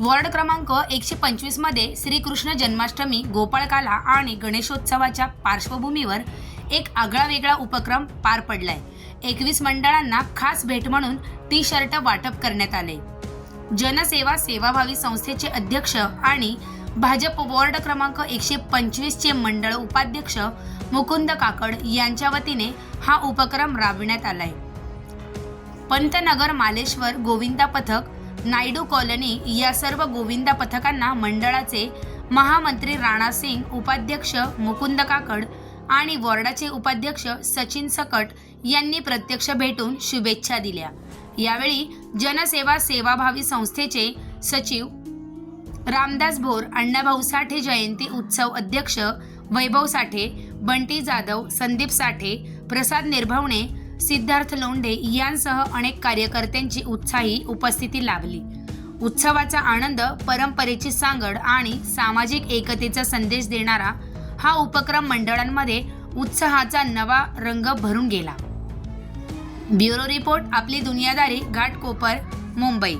Ward क्रमांक एकशे पंचवीसमध्ये श्रीकृष्ण जन्माष्टमी गोपाळकाला आणि गणेशोत्सवाच्या पार्श्वभूमीवर एक आगळा वेगळा उपक्रम पार पडलाय. एकवीस मंडळांना खास भेट म्हणून टी शर्ट वाटप करण्यात आले. जनसेवा सेवाभावी संस्थेचे अध्यक्ष आणि भाजप वॉर्ड क्रमांक एकशे पंचवीसचे मंडळ उपाध्यक्ष मुकुंद काकड यांच्या वतीने हा उपक्रम राबविण्यात आलाय. पंतनगर मालेश्वर गोविंदा पथक नायडू कॉलनी या सर्व गोविंदा पथकांना मंडळाचे महामंत्री राणा सिंग उपाध्यक्ष मुकुंद काकड आणि वॉर्डाचे उपाध्यक्ष सचिन सकट यांनी प्रत्यक्ष भेटून शुभेच्छा दिल्या. यावेळी जनसेवा सेवाभावी संस्थेचे सचिव रामदास भोर अण्णाभाऊ साठे जयंती उत्सव अध्यक्ष वैभव साठे बंटी जाधव संदीप साठे प्रसाद निर्भवणे सिद्धार्थ लोंढे यांसह अनेक कार्यकर्त्यांची उत्साही उपस्थिती लाभली. उत्सवाचा आनंद परंपरेची सांगड आणि सामाजिक एकतेचा संदेश देणारा हा उपक्रम मंडळांमध्ये उत्साहाचा नवा रंग भरून गेला. ब्युरो रिपोर्ट आपली दुनियादारी घाटकोपर मुंबई.